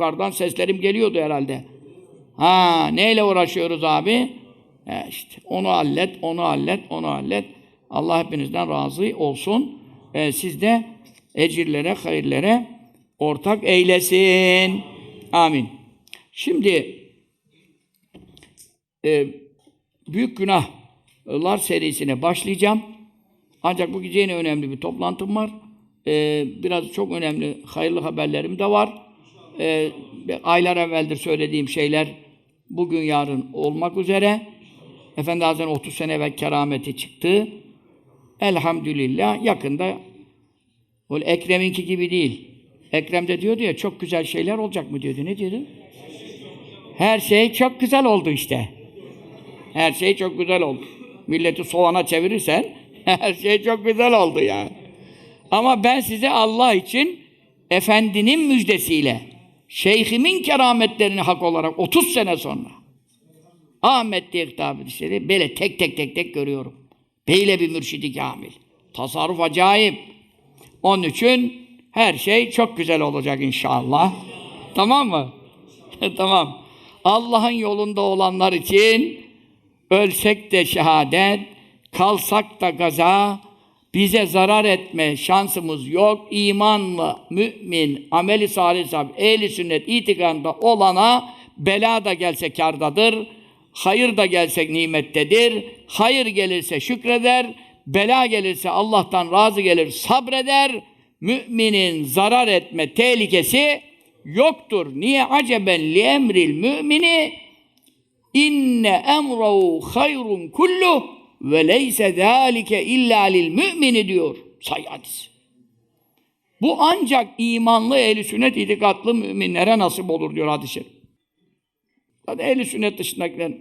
yukarıdan seslerim geliyordu herhalde. Ha neyle uğraşıyoruz abi? E işte onu hallet, onu hallet, onu hallet. Allah hepinizden razı olsun. E, siz de ecirlere, hayırlere ortak eylesin. Amin. Şimdi e, Büyük Günahlar serisine başlayacağım. Ancak bu gece yine önemli bir toplantım var. E, biraz çok önemli hayırlı haberlerim de var. E, aylar evveldir söylediğim şeyler bugün yarın olmak üzere. Efendi Hazretleri 30 sene evvel kerameti çıktı. Elhamdülillah yakında o Ekrem'inki gibi değil. Ekrem de diyordu ya çok güzel şeyler olacak mı diyordu. Ne diyordu? Her şey çok güzel oldu işte. Her şey çok güzel oldu. Milleti soğana çevirirsen her şey çok güzel oldu yani. Ama ben size Allah için efendinin müjdesiyle şeyhimin kerametlerini hak olarak 30 sene sonra Ahmet diye hitap edişleri böyle tek tek tek tek görüyorum. Beyle bir mürşidi kamil. Tasarruf acayip. Onun için her şey çok güzel olacak inşallah. Tamam mı? tamam. Allah'ın yolunda olanlar için ölsek de şehadet, kalsak da gaza, bize zarar etme şansımız yok. İmanlı, mümin, ameli salih sahibi, ehli sünnet itikadında olana bela da gelse kardadır. Hayır da gelsek nimettedir. Hayır gelirse şükreder. Bela gelirse Allah'tan razı gelir, sabreder. Müminin zarar etme tehlikesi yoktur. Niye aceben li emril mümini inne emrahu hayrun kullu ve leyse zâlike illa lil mümini diyor say hadis. Bu ancak imanlı ehli sünnet itikatlı müminlere nasip olur diyor hadis-i şerif. Zaten ehli sünnet dışındakiler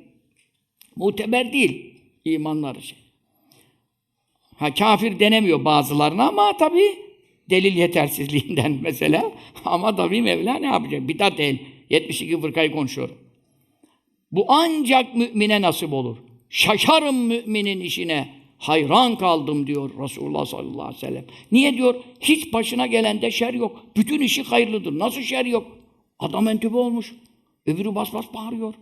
muteber değil imanları şey. Ha kafir denemiyor bazılarına ama tabi delil yetersizliğinden mesela. Ama tabi Mevla ne yapacak? Bidat değil. 72 fırkayı konuşuyorum. Bu ancak mümine nasip olur. Şaşarım müminin işine. Hayran kaldım diyor Resulullah sallallahu aleyhi ve sellem. Niye diyor? Hiç başına gelende şer yok. Bütün işi hayırlıdır. Nasıl şer yok? Adam entübe olmuş. Öbürü bas bas bağırıyor.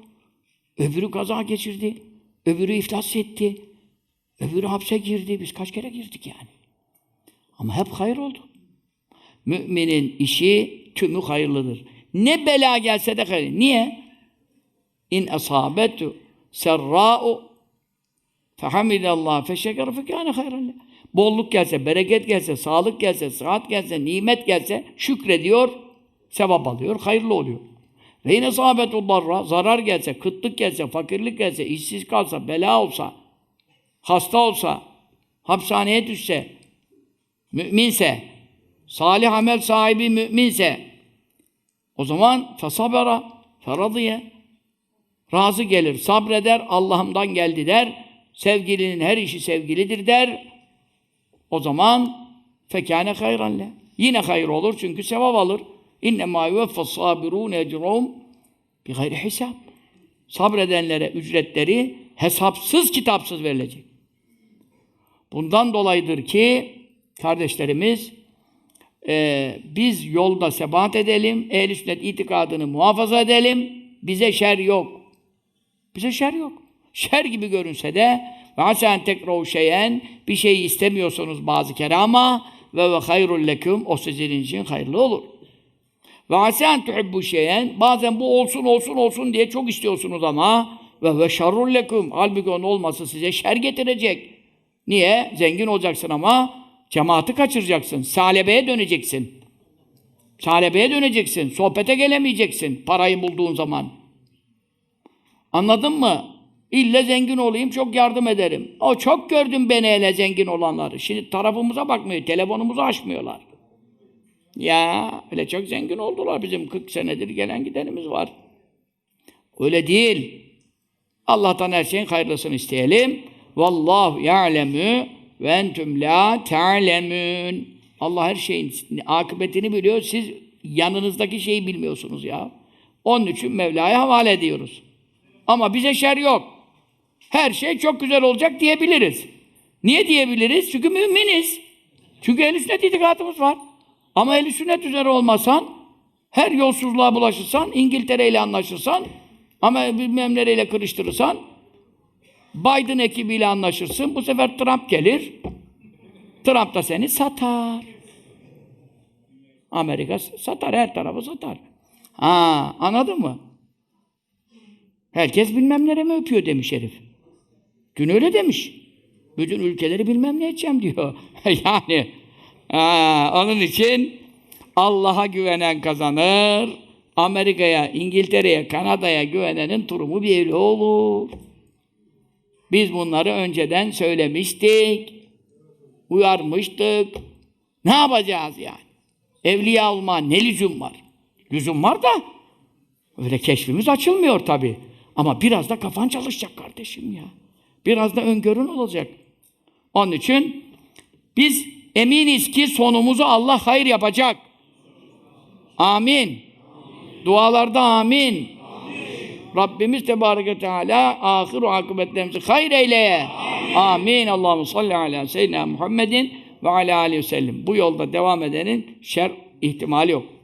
Öbürü kaza geçirdi. Öbürü iflas etti. Öbürü hapse girdi. Biz kaç kere girdik yani. Ama hep hayır oldu. Müminin işi tümü hayırlıdır. Ne bela gelse de hayır. Niye? İn asabetu serra'u fehamidallah feşeker fekâne hayran Bolluk gelse, bereket gelse, sağlık gelse, sıhhat gelse, nimet gelse şükrediyor, sevap alıyor, hayırlı oluyor. Ve yine sahabetullah zarar gelse, kıtlık gelse, fakirlik gelse, işsiz kalsa, bela olsa, hasta olsa, hapishaneye düşse, müminse, salih amel sahibi müminse, o zaman fesabera, feradiye, razı gelir, sabreder, Allah'ımdan geldi der, sevgilinin her işi sevgilidir der, o zaman fekâne hayran le. Yine hayır olur çünkü sevap alır. İnne mâ yuvaffas sabirûne ecrûm bi gayri hesap. Sabredenlere ücretleri hesapsız kitapsız verilecek. Bundan dolayıdır ki kardeşlerimiz e, biz yolda sebat edelim, ehl sünnet itikadını muhafaza edelim. Bize şer yok. Bize şer yok. Şer gibi görünse de ve asen tekrar şeyen bir şey istemiyorsunuz bazı kere ama ve ve hayrul leküm o sizin için hayırlı olur. Ve asen tuhibbu şeyen bazen bu olsun olsun olsun diye çok istiyorsunuz ama ve ve şerrul leküm halbuki onun olması size şer getirecek. Niye? Zengin olacaksın ama cemaati kaçıracaksın. Salebeye döneceksin. Salebeye döneceksin. Sohbete gelemeyeceksin parayı bulduğun zaman. Anladın mı? İlle zengin olayım, çok yardım ederim. O çok gördüm beni hele zengin olanları. Şimdi tarafımıza bakmıyor, telefonumuzu açmıyorlar. Ya öyle çok zengin oldular bizim 40 senedir gelen gidenimiz var. Öyle değil. Allah'tan her şeyin hayırlısını isteyelim. Vallahu ya'lemu ve entüm la ta'lemun. Allah her şeyin akıbetini biliyor. Siz yanınızdaki şeyi bilmiyorsunuz ya. Onun için Mevla'ya havale ediyoruz. Ama bize şer yok. Her şey çok güzel olacak diyebiliriz. Niye diyebiliriz? Çünkü müminiz. Çünkü ehl sünnet itikadımız var. Ama ehl sünnet üzere olmasan Her yolsuzluğa bulaşırsan, İngiltere ile anlaşırsan, ama bilmem nereyle kırıştırırsan, Biden ekibiyle anlaşırsın, bu sefer Trump gelir. Trump da seni satar. Amerika satar, her tarafı satar. Ha, anladın mı? Herkes bilmem nereme öpüyor demiş herif. Dün öyle demiş. Bütün ülkeleri bilmem ne edeceğim diyor. yani ha, onun için Allah'a güvenen kazanır. Amerika'ya, İngiltere'ye, Kanada'ya güvenenin turumu bir olur. Biz bunları önceden söylemiştik. Uyarmıştık. Ne yapacağız yani? Evliya olma ne lüzum var? Lüzum var da öyle keşfimiz açılmıyor tabii. Ama biraz da kafan çalışacak kardeşim ya. Biraz da öngörün olacak. Onun için biz eminiz ki sonumuzu Allah hayır yapacak. Amin. Dualarda amin. Rabbimiz Tebareke Teala ahiru akıbetlerimizi hayır eyleye. Amin. Allahu salli ala seyyidina Muhammedin ve ala aleyhi ve sellem. Bu yolda devam edenin şer ihtimali yok.